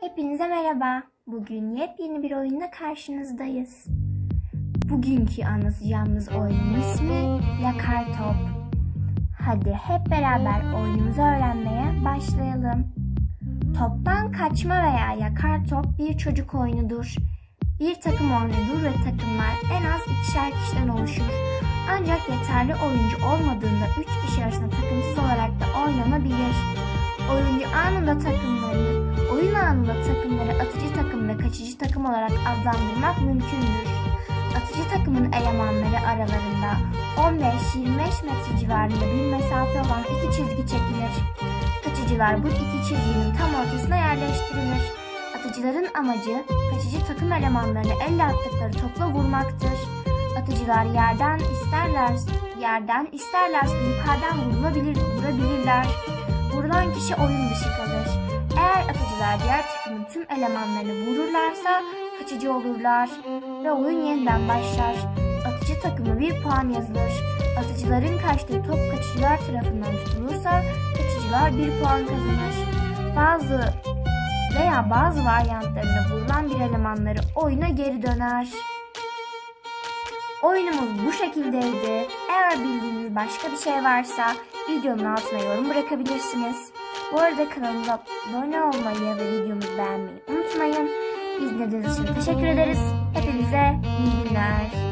Hepinize merhaba. Bugün yepyeni bir oyunla karşınızdayız. Bugünkü anlatacağımız oyunun ismi Yakar Top. Hadi hep beraber oyunumuzu öğrenmeye başlayalım. Toptan kaçma veya yakar top bir çocuk oyunudur. Bir takım oyunudur ve takımlar en az ikişer kişiden oluşur. Ancak yeterli oyuncu olmadığında 3 kişi arasında takımsız olarak da oynanabilir. Oyuncu anında takımları, anında takımları atıcı takım ve kaçıcı takım olarak adlandırmak mümkündür. Atıcı takımın elemanları aralarında 15-25 metre civarında bir mesafe olan iki çizgi çekilir. Kaçıcılar bu iki çizginin tam ortasına yerleştirilir. Atıcıların amacı kaçıcı takım elemanlarını elle attıkları topla vurmaktır. Atıcılar yerden isterler yerden isterlerse yukarıdan vurulabilir, vurabilirler. Vurulan kişi oyun dışı kalır. Eğer atıcılar diğer takımın tüm elemanlarını vururlarsa kaçıcı olurlar ve oyun yeniden başlar. Atıcı takımı bir puan yazılır. Atıcıların kaçtığı top kaçıcılar tarafından tutulursa kaçıcılar bir puan kazanır. Bazı veya bazı varyantlarında vurulan bir elemanları oyuna geri döner. Oyunumuz bu şekildeydi. Eğer bildiğiniz başka bir şey varsa videonun altına yorum bırakabilirsiniz. Bu arada kanalımıza abone olmayı ve videomuzu beğenmeyi unutmayın. İzlediğiniz için teşekkür ederiz. Hepinize iyi günler.